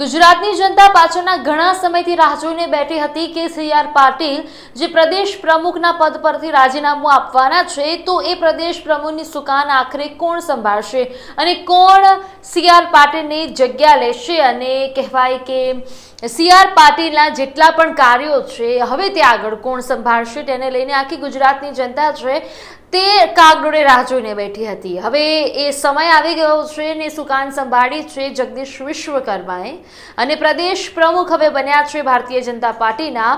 ગુજરાતની જનતા પાછળના ઘણા સમયથી રાહ જોઈને બેઠી હતી કે સી આર પાટીલ જે પ્રદેશ પ્રમુખના પદ પરથી રાજીનામું આપવાના છે, તો એ પ્રદેશ પ્રમુખની સુકાન આખરે કોણ સંભાળશે અને કોણ સી આર પાટીલની જગ્યા લેશે અને કહેવાય કે સી આર પાટીલના જેટલા પણ કાર્યો છે, હવે તે આગળ કોણ સંભાળશે તેને લઈને આખી ગુજરાતની જનતા છે તે કાગડોળે રાહ જોઈને બેઠી હતી. હવે એ સમય આવી ગયો છે ને સુકાન સંભાળી છે જગદીશ વિશ્વકર્માએ. અને પ્રદેશ પ્રમુખ હવે બન્યા છે ભારતીય જનતા પાર્ટીના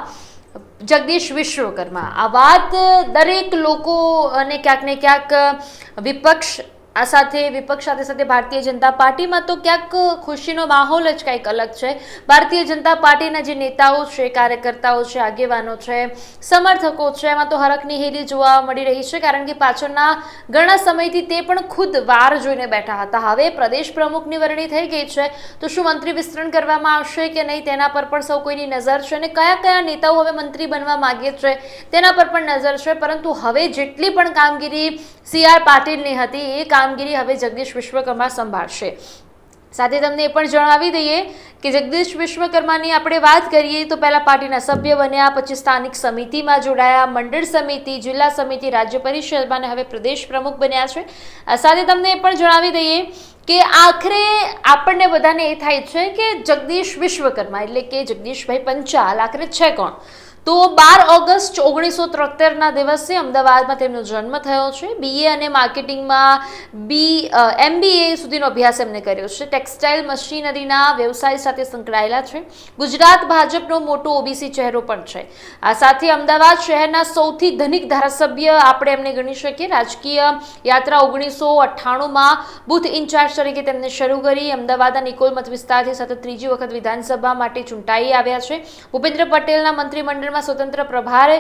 જગદીશ વિશ્વકર્મા. આ વાત દરેક લોકો અને ક્યાંક ને ક્યાંક વિપક્ષ આ સાથે વિપક્ષ સાથે સાથે ભારતીય જનતા પાર્ટીમાં તો ક્યાંક ખુશીનો માહોલ જ કંઈક અલગ છે. ભારતીય જનતા પાર્ટીના જે નેતાઓ છે, કાર્યકર્તાઓ છે, આગેવાનો છે, સમર્થકો છે, એમાં તો હરકની હેલી જોવા મળી રહી છે કારણ કે પાછળના ઘણા સમયથી તે પણ ખુદ વાર જોઈને બેઠા હતા. હવે પ્રદેશ પ્રમુખની વરણી થઈ ગઈ છે. તો શું મંત્રી વિસ્તરણ કરવામાં આવશે કે નહીં તેના પર પણ સૌ કોઈની નજર છે અને કયા કયા નેતાઓ હવે મંત્રી બનવા માગે છે તેના પર પણ નજર છે. પરંતુ હવે જેટલી પણ કામગીરી સી આર પાટીલની હતી, એ કામગીરી હવે જગદીશ વિશ્વકર્મા સંભાળશે. સાથે તમને એ પણ જણાવી દઈએ કે જગદીશ વિશ્વકર્માની આપણે વાત કરીએ તો પહેલાં પાર્ટીના સભ્ય બન્યા, પછી સ્થાનિક સમિતિમાં જોડાયા, મંડળ સમિતિ, જિલ્લા સમિતિ, રાજ્ય પરિષદમાં અને હવે પ્રદેશ પ્રમુખ બન્યા છે. સાથે તમને એ પણ જણાવી દઈએ કે આખરે આપણને બધાને એ થાય છે કે જગદીશ વિશ્વકર્મા એટલે કે જગદીશભાઈ પંચાલ, આખરે છે કોણ? તો બાર ઓગસ્ટ ઓગણીસો ત્રોતેરના દિવસે અમદાવાદમાં તેમનો જન્મ થયો છે. બીએ અને માર્કેટિંગમાં બી એમબીએ સુધીનો અભ્યાસ એમને કર્યો છે. ટેક્સટાઇલ મશીનરીના વ્યવસાય સાથે સંકળાયેલા છે. ગુજરાત ભાજપનો મોટો ઓબીસી ચહેરો પણ છે. આ સાથે અમદાવાદ શહેરના સૌથી ધનિક ધારાસભ્ય આપણે એમને ગણી શકીએ. રાજકીય યાત્રા ઓગણીસો અઠ્ઠાણુંમાં બુથ ઇન્ચાર્જ તરીકે તેમને શરૂ કરી અમદાવાદના નિકોલ મત વિસ્તારથી સતત ત્રીજી વખત વિધાનસભા માટે ચૂંટાઈ આવ્યા છે. ભૂપેન્દ્ર પટેલના મંત્રીમંડળ મંત્રીમંડળમાં સ્વતંત્ર પ્રભાર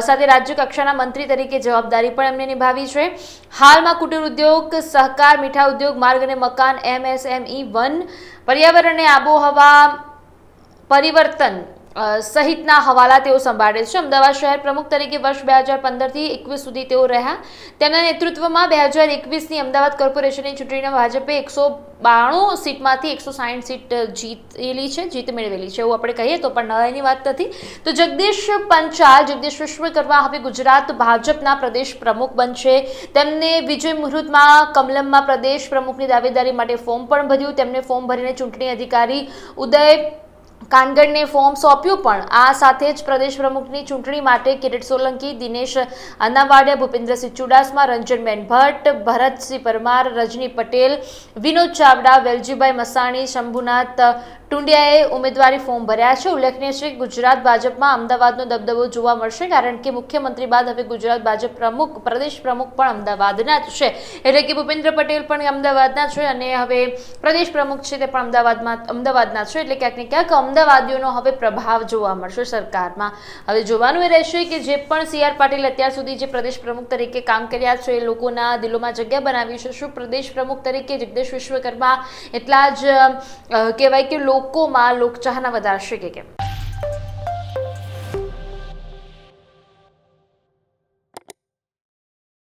સાથે રાજ્ય કક્ષાના મંત્રી તરીકે જવાબદારી પણ એમને નિભાવી છે. હાલમાં કુટીર ઉદ્યોગ, સહકાર, મીઠા ઉદ્યોગ માર્ગ અને મકાન એમએસએમઈ વન પર્યાવરણ અને આબોહવા પરિવર્તન સહિતના હવાલા તેઓ સંભાળે છે. અમદાવાદ શહેર પ્રમુખ તરીકે વર્ષ બે હજાર પંદરથી એકવીસ સુધી તેઓ રહ્યા. તેમના નેતૃત્વમાં બે હજાર એકવીસની અમદાવાદ કોર્પોરેશનની ચૂંટણીમાં ભાજપે એકસો બાણું સીટમાંથી એકસો સાઠ સીટ જીતેલી છે, જીત મેળવેલી છે, એવું આપણે કહીએ તો પણ નવાઈની વાત નથી. તો જગદીશ પંચાલ, જગદીશ વિશ્વકર્મા હવે ગુજરાત ભાજપના પ્રદેશ પ્રમુખ બનશે. તેમને વિજય મુહૂર્તમાં કમલમમાં પ્રદેશ પ્રમુખની દાવેદારી માટે ફોર્મ પણ ભર્યું. તેમને ફોર્મ ભરીને ચૂંટણી અધિકારી ઉદય કાનગડને ફોર્મ સોંપ્યું પણ આ સાથે જ પ્રદેશ પ્રમુખની ચૂંટણી માટે કિરીટ સોલંકી, દિનેશ અનાવાડિયા, ભૂપેન્દ્રસિંહ ચુડાસમા રંજનબેન ભટ્ટ, ભરતસિંહ પરમાર, રજની પટેલ, વિનોદ ચાવડા, વેલજીભાઈ મસાણી, શંભુનાથ ટુંડિયાએ ઉમેદવારી ફોર્મ ભર્યા છે. ઉલ્લેખનીય છે કે ગુજરાત ભાજપમાં અમદાવાદનો દબદબો જોવા મળશે કારણ કે મુખ્યમંત્રી બાદ હવે ગુજરાત ભાજપ પ્રમુખ, પ્રદેશ પ્રમુખ પણ અમદાવાદના જ છે. એટલે કે ભૂપેન્દ્ર પટેલ પણ અમદાવાદના છે અને હવે પ્રદેશ પ્રમુખ છે તે પણ અમદાવાદમાં, અમદાવાદના છે. એટલે ક્યાંક ને ક્યાંક અમદાવાદીઓનો હવે પ્રભાવ જોવા મળશે સરકારમાં. હવે જોવાનું એ રહેશે કે જે પણ સી આર પાટીલ અત્યાર સુધી જે પ્રદેશ પ્રમુખ તરીકે કામ કર્યા છે, એ લોકોના દિલોમાં જગ્યા બનાવી છે. શું પ્રદેશ પ્રમુખ તરીકે જગદીશ વિશ્વકર્મા એટલા જ કહેવાય કે લોકોમાં લોકચાહના વધારશે કે કેમ